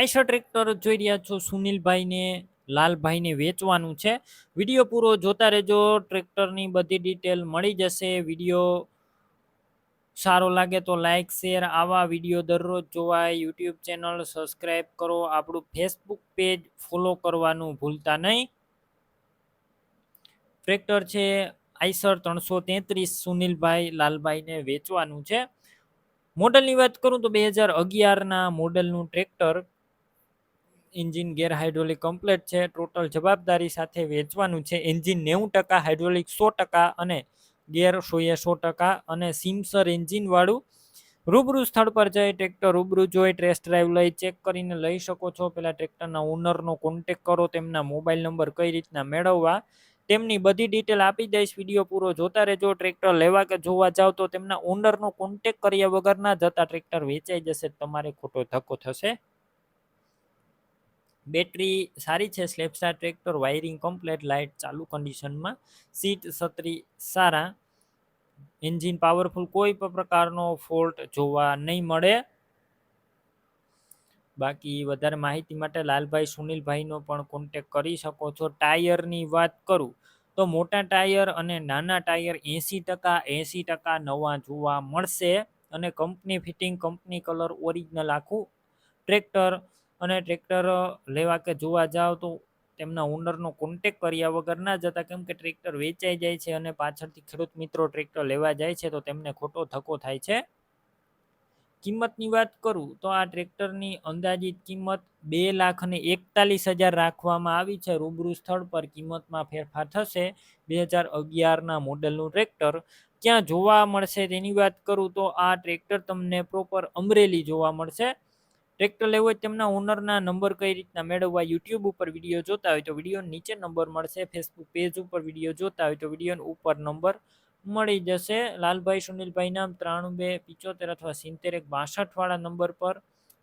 Eicher tractor જોઈ રહ્યા છો સુનિલભાઈને, લાલભાઈને વેચવાનું છે. વીડિયો પૂરો જોતા રહેજો, ટ્રેક્ટરની બધી ડિટેલ મળી જશે. વીડિયો સારો લાગે તો લાઇક શેર, આવા વીડિયો દરરોજ જોવા યુટ્યુબ ચેનલ સબસ્ક્રાઈબ કરો. આપણું ફેસબુક પેજ ફોલો કરવાનું ભૂલતા નહીં. ટ્રેક્ટર છે આઈસર ત્રણસો તેત્રીસ, સુનિલભાઈ લાલભાઈને વેચવાનું છે. મોડલની વાત કરું તો બે હજાર અગિયારના મોડલનું tractor engine gear hydraulic complete છે, ટોટલ જવાબદારી સાથે વેચવાનું છે. એન્જિન નેવું ટકા, હાઇડ્રોલિક સો ટકા અને ગેર સોએ સો ટકા અને સિમસર એન્જિનવાળું રૂબરૂ સ્થળ પર જઈ ટ્રેક્ટર રૂબરૂ જોઈ ટેસ્ટ ડ્રાઈવ લઈ, ચેક કરીને લઈ શકો છો. પેલા ટ્રેક્ટરના ઓનરનો કોન્ટેક કરો, તેમના મોબાઈલ નંબર કઈ રીતના મેળવવા, તેમની બધી ડિટેલ આપી દઈશ. વીડિયો પૂરો જોતા રહેજો. ટ્રેક્ટર લેવા કે જોવા જાવ તો તેમના ઓનરનો કોન્ટેક કર્યા વગર ના જતા ટ્રેક્ટર વેચાઈ જશે, તમારે ખોટો ધક્કો થશે. બેટરી સારી છે સ્લેપસ્ટાર ટ્રેક્ટર, વાયરિંગ કમ્પ્લેટ, લાઇટ ચાલુ કન્ડિશનમાં, સીટ છત્રી સારા, એન્જિન પાવરફુલ, કોઈ પણ પ્રકારનો ફોલ્ટ જોવા નહીં મળે. બાકી વધારે માહિતી માટે લાલભાઈ સુનિલભાઈનો પણ કોન્ટેક કરી શકો છો. ટાયરની વાત કરું તો મોટા ટાયર અને નાના ટાયર એંસી ટકા એંસી ટકા નવા જોવા મળશે અને company fitting, company colour original આખું ટ્રેક્ટર અને ટ્રેક્ટર લેવા કે જોવા જાઓ તો તેમના ઓનરનો કોન્ટેક કર્યા વગર ના જતા કેમ કે ટ્રેક્ટર વેચાઈ જાય છે અને પાછળથી ખેડૂત મિત્રો ટ્રેક્ટર લેવા જાય છે તો તેમને ખોટો ધક્કો થાય છે. કિંમતની વાત કરું તો આ ટ્રેક્ટરની અંદાજિત કિંમત બે લાખ અને એકતાલીસ હજાર રાખવામાં આવી છે. રૂબરૂ સ્થળ પર કિંમતમાં ફેરફાર થશે. બે હજાર અગિયારના મોડલનું ટ્રેક્ટર ક્યાં જોવા મળશે તેની વાત કરું તો આ ટ્રેક્ટર તમને પ્રોપર અમરેલી જોવા મળશે. ટ્રેક્ટર લેવું હોય તેમના ઓનરના નંબર કઈ રીતના મેળવવા યુટ્યુબ ઉપર વીડિયો જોતા હોય તો વીડિયો નીચે નંબર મળશે. ફેસબુક પેજ ઉપર વીડિયો જોતા હોય તો વીડિયો ઉપર નંબર મળી જશે. લાલભાઈ સુનિલભાઈ નામ ત્રાણું બે પિચોતેર અથવા સિત્તેર એક બાસઠ વાળા નંબર પર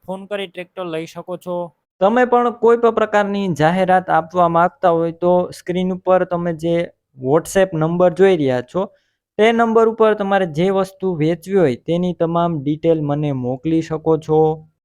ફોન કરી ટ્રેક્ટર લઈ શકો છો. તમે પણ કોઈ પણ પ્રકારની જાહેરાત આપવા માંગતા હોય તો સ્ક્રીન ઉપર તમે જે વોટ્સએપ નંબર જોઈ રહ્યા છો, તે નંબર ઉપર તમારે જે વસ્તુ વેચવી હોય તેની તમામ ડિટેલ મને મોકલી શકો છો.